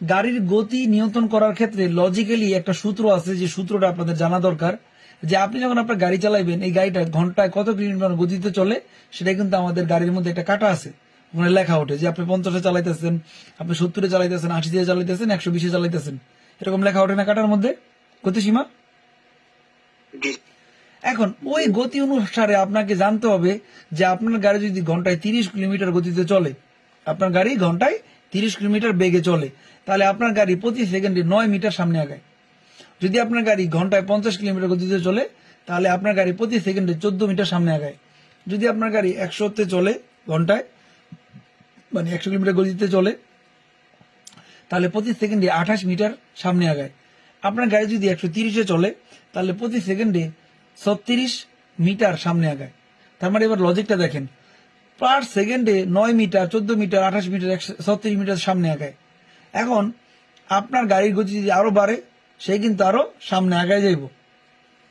গাড়ির গতি নিয়ন্ত্রণ করার ক্ষেত্রে লজিক্যালি একটা সূত্র আছে যে সূত্রটা আপনাদের জানা দরকার যে আপনি যখন আপনার গাড়ি চালাইবেন এই গাড়িটা ঘন্টায় কত কিলোমিটার গতিতে চলে সেটা কিন্তু আমাদের গাড়ির মধ্যে একটা কাটা আছে। ওখানে লেখা ওঠে যে আপনি পঞ্চাশে চালাইতেছেন আপনি সত্তরে চালাইতেছেন আশিতে চালাইতেছেন একশো বিশে চালাইতেছেন। এরকম লেখা ওঠে না কাটার মধ্যে? গতিসীমা? এখন ওই গতি অনুসারে আপনাকে জানতে হবে যে আপনার গাড়ি যদি ঘন্টায় তিরিশ কিলোমিটার গতিতে চলে আপনার গাড়ি ঘন্টায় তিরিশ কিলোমিটার বেগে চলে, তাহলে আপনার গাড়ি প্রতি সেকেন্ডে নয় মিটার সামনে আগায়। যদি আপনার গাড়ি ঘন্টায় পঞ্চাশ কিলোমিটার গতিতে চলে, তাহলে আপনার গাড়ি প্রতি সেকেন্ডে চোদ্দ মিটার সামনে আগায়। যদি আপনার গাড়ি একশোতে চলে ঘন্টায় মানে একশো কিলোমিটার গতিতে চলে, তাহলে প্রতি সেকেন্ডে আঠাশ মিটার সামনে আগায়। আপনার গাড়ি যদি একশো তিরিশে চলে, তাহলে প্রতি সেকেন্ডে ছত্রিশ মিটার সামনে আগায়। তার মানে এবার লজিকটা দেখেন। পার সেকেন্ডে নয় মিটার চোদ্দ মিটার আঠাশ মিটার ছত্রিশ মিটার সামনে আগায়। এখন আপনার গাড়ির গতি যদি আরও বাড়ে সে কিন্তু আরও সামনে আগায় যাইব।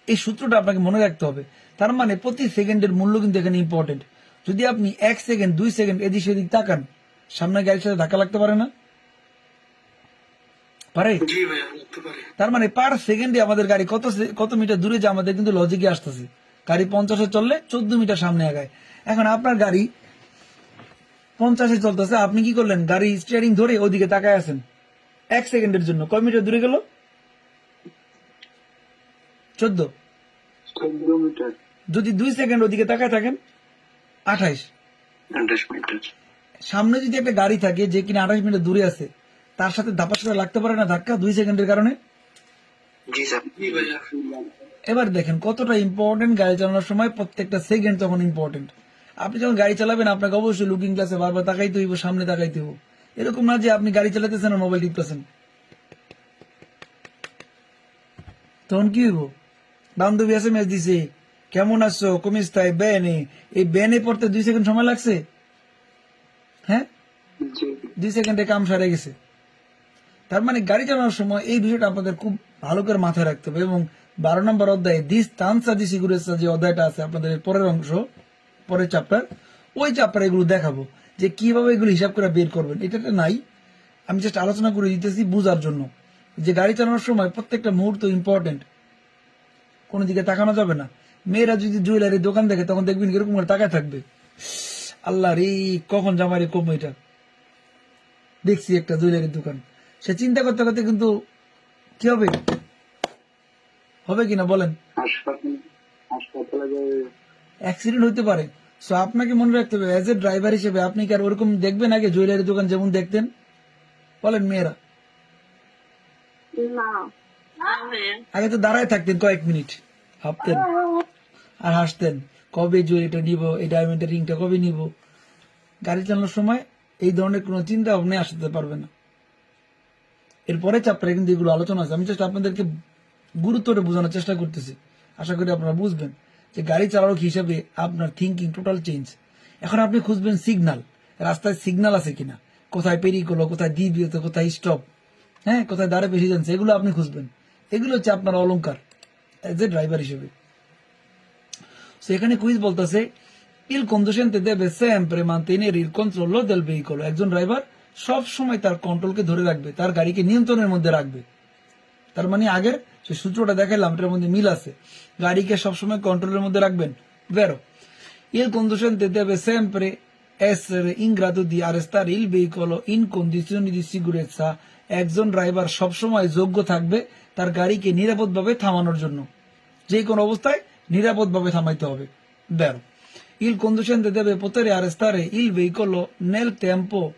এই সূত্রটা আপনাকে মনে রাখতে হবে। তার মানে প্রতি সেকেন্ডের মূল্য কিন্তু এখানে ইম্পর্টেন্ট যদি আপনি এক সেকেন্ড দুই সেকেন্ড এদিক সেদিক তাকান সামনে গাড়ির সাথে ধাক্কা লাগতে পারে না? পারে? তার মানে পার সেকেন্ডে আমাদের গাড়ি কত কত মিটার দূরে যে আমাদের কিন্তু লজিকে আসতেছে। গাড়ি পঞ্চাশে চললে চোদ্দ মিটার সামনে আগায়। এখন আপনার গাড়ি পঞ্চাশে চলতেছে আপনি কি করলেন? গাড়ি স্টিয়ারিং ধরে ওদিকে তাকায় আছেন। এক সেকেন্ডের জন্য। কয় মিটার দূরে গেল? চোদ্দ। যদি দুই সেকেন্ড ওদিকে তাকায় থাকেন আঠাইশ। সামনে যদি একটা গাড়ি থাকে যে কিনা আঠাশ মিটার দূরে আছে তার সাথে ধাপার সাথে লাগতে পারে না ধাক্কা দুই সেকেন্ডের কারণে। জি স্যার। এবার দেখেন কতটা ইম্পর্টেন্ট গাড়ি চালানোর সময় প্রত্যেকটা সেকেন্ড তখন ইম্পর্টেন্ট আপনি যখন গাড়ি চালাবেন আপনাকে অবশ্যই লুকিং গ্লাসে বারবার তাকাইতে হইব সামনে তাকাইতে হইব। এরকম না যে আপনি গাড়ি চালাতেছেন আর মোবাইল টিপতেছেন। তখন কি হইব? বান্ধবী এম এস দিছে কেমন আছো? কমিস্তায় বেনে এই বেনে পড়তে দুই সেকেন্ড সময় লাগছে? হ্যাঁ? দুই সেকেন্ডে কাম সারে গেছে। তার মানে গাড়ি চালানোর সময় এই বিষয়টা আপনাদের খুব ভালো করে মাথায় রাখতে হবে এবং বারো নম্বর অধ্যায়ে দিস তানসা দি সিগুরেসা যে অধ্যায়টা আছে আপনাদের পরের অংশ, পরের চ্যাপ্টার ওই চ্যাপ্টার এগুলো দেখাবো যে কীভাবে এগুলো হিসাব করে বের করবেন। এটা তো নাই। আমি জাস্ট আলোচনা করে দিতেছি বুঝার জন্য যে গাড়ি চালানোর সময় প্রত্যেকটা মুহূর্ত ইম্পর্টেন্ট কোনো দিকে তাকানো যাবে না। মেয়েরা যদি জুয়েলারি দোকান দেখে তখন দেখবেন এরকম করে তাকায় থাকবে। আল্লাহ রে, কখন জামাই কম এটা দেখছি একটা জুয়েলারির দোকান। সে চিন্তা করতে করতে কিন্তু কি হবে? হবে কিনা বলেন। অ্যাক্সিডেন্ট হতে পারে। সো আপনাকে মনে রাখতে হবে অ্যাজ এ ড্রাইভার হিসেবে আপনি কি আর ওরকম দেখবেন আগে? জুয়েলারি দোকান যেমন দেখতেন। বলেন মেয়েরা। আগে তো দাঁড়ায় থাকতেন কয়েক মিনিট। ভাবতেন। আর হাসতেন কবে জুয়েলারিটা নিব এই ডায়মন্ডের রিংটা কবে নিব? গাড়ি চালানোর সময় এই ধরনের কোনো চিন্তা ভাবনা আসতে পারবে না। এরপরে চ্যাপ্টারে কিন্তু এগুলো আলোচনা আছে আমি জাস্ট আপনাদেরকে গুরুত্বটা বোঝানোর চেষ্টা করতেছি। আশা করি আপনারা বুঝবেন যে গাড়ি চালক হিসেবে আপনার থিঙ্কিং টোটাল চেঞ্জ এখন আপনি খুঁজবেন সিগন্যাল রাস্তায় সিগন্যাল আছে কিনা? কোথায় পেরিয়ে গেলো কোথায় দ্বিতীয়ত কোথায় স্টপ হ্যাঁ কোথায় দাঁড়ে বেশি যাচ্ছে এগুলো আপনি খুঁজবেন। এগুলো হচ্ছে আপনার অলংকার এজ এ ড্রাইভার হিসেবে। So, এখানে কুইজ বলতেছে ইল conducente debe sempre mantenere il controllo del veicolo. একজন ড্রাইভার সব সময় তার কন্ট্রোলকে ধরে রাখবে, তার গাড়িকে নিয়ন্ত্রণের মধ্যে রাখবে। তার মানে আগের যে সূত্রটা দেখালাম এটার মধ্যে মিল আছে। গাড়িকে সবসময় কন্ট্রোলের মধ্যে রাখবেন। ভেরো Il conducente deve sempre essere in grado di arrestare il veicolo in condizioni di sicurezza একজন ড্রাইভার সবসময় যোগ্য থাকবে তার গাড়িকে নিরাপদভাবে থামানোর জন্য। যে কোনো অবস্থায় নিরাপদভাবে থামাইতে হবে। বেরো। Il conducente deve poter arrestare il veicolo nel tempo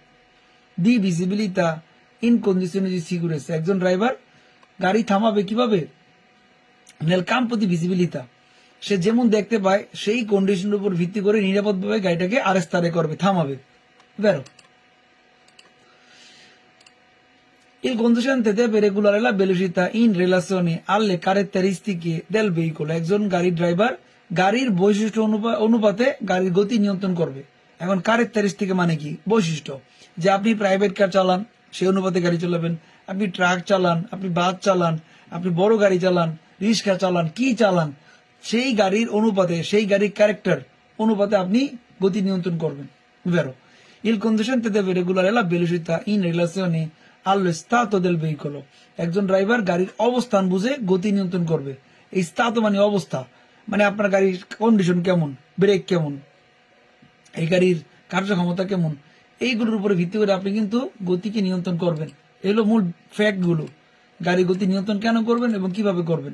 di visibilità in condizioni di sicurezza একজন ড্রাইভার গাড়ি থামাবে কীভাবে? নেল কাম্পো দি ভিজিবিলিতা সে যেমন দেখতে পায়, সেই কন্ডিশনের উপর ভিত্তি করে নিরাপদভাবে গাড়িটাকে আরেস্তারে করবে, থামাবে। বেরো। Il conducente deve regolare la velocità in relazione alle caratteristiche del veicolo একজন গাড়ি ড্রাইভার গাড়ির বৈশিষ্ট্য অনুপা- অনুপাতে গাড়ির গতি নিয়ন্ত্রণ করবে। এখন কারের ক্যারেক্টারিস্টিক মানে কি? বৈশিষ্ট্য। যে আপনি প্রাইভেট কার চালান সেই অনুপাতে গাড়ি চালাবেন। আপনি ট্রাক চালান, আপনি বাস চালান, আপনি বড় গাড়ি চালান, রিক্সা চালান, কি চালান, সেই গাড়ির অনুপাতে, সেই গাড়ির ক্যারেক্টার অনুপাতে আপনি গতি নিয়ন্ত্রণ করবেন। Vero. Il conducente deve regolare la velocità in relazione allo stato del একজন ড্রাইভার গাড়ির অবস্থান বুঝে গতি নিয়ন্ত্রণ করবে। এই স্তাতো মানে অবস্থা। মানে আপনার গাড়ির কন্ডিশন কেমন? ব্রেক কেমন? এই গাড়ির কার্যক্ষমতা কেমন? এইগুলোর উপরে ভিত্তি করে আপনি কিন্তু গতিকে নিয়ন্ত্রণ করবেন। এগুলো মূল ফ্যাক্টগুলো। গাড়ি গতি নিয়ন্ত্রণ কেন করবেন এবং কীভাবে করবেন?